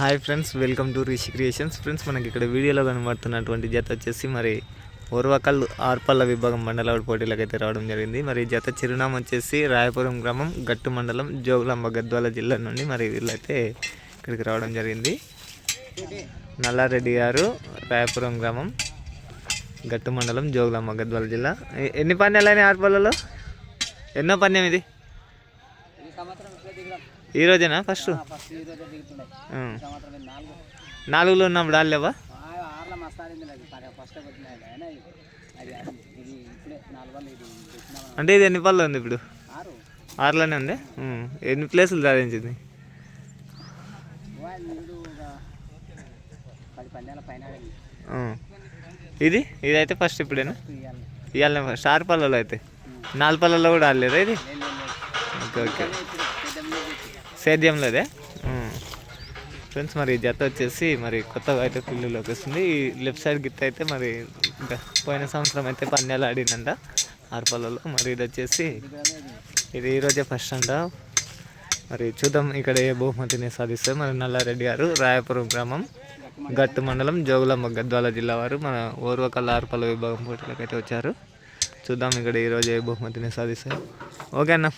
Hi friends welcome to Rishi creations. Friends మనకి ఇక్కడ వీడియోలో కనబడుతున్నటువంటి జత వచ్చేసి మరి ఓర్వకల్ ఆర్పల్ల విభాగం మండల పోటీలకు అయితే రావడం జరిగింది. మరి జత చిరునామా వచ్చేసి రాయపురం గ్రామం గట్టు మండలం జోగులాంబ గద్వాల జిల్లా నుండి మరి వీళ్ళైతే ఇక్కడికి రావడం జరిగింది. నల్లారెడ్డి గారు రాయపురం గ్రామం గట్టు మండలం జోగులాంబ గద్వాల జిల్లా. ఎన్ని ఎన్ని పన్యాలైనాయి ఆర్పల్లలో ఎన్నో పన్నెం ఇది? ఈ రోజేనా ఫస్ట్ నాలుగులో ఇది తెచ్చినామని అంటే ఇది ఎన్ని పళ్ళు ఉంది ఇప్పుడు? ఆరు. ఆరులోనే ఉంది. ఎన్ని ప్లేసులు సాధించింది. ఇది? ఇదైతే ఫస్ట్ ఇప్పుడేనా? ఇవాళ స్టార్ పళ్ళలో అయితే. నాలుగు పళ్ళలో కూడా ఆడలేదా ఇది? Okay okay. సేద్యంలోదే ఫ్రెండ్స్ మరి జత వచ్చేసి మరి కొత్తగా అయితే పిల్లులోకి వస్తుంది. ఈ లెఫ్ట్ సైడ్ గిత్త అయితే మరి పోయిన సంవత్సరం అయితే పందాలు ఆడిందంట ఆరు పళ్ళలో మరి ఇది వచ్చేసి ఇది ఈరోజే ఫస్ట్ అంట. మరి చూద్దాం ఇక్కడ ఏ బహుమతిని సాధిస్తే. మరి నల్లారెడ్డి గారు రాయపురం గ్రామం గట్టు మండలం జోగులమ్మ గద్వాల జిల్లా వారు మన ఓర్వకల్ ఆర్పల విభాగం పోటీలకు అయితే వచ్చారు. చూద్దాం ఇక్కడ ఈరోజు ఏ బహుమతిని సాధిస్తారు ఓకే అన్న.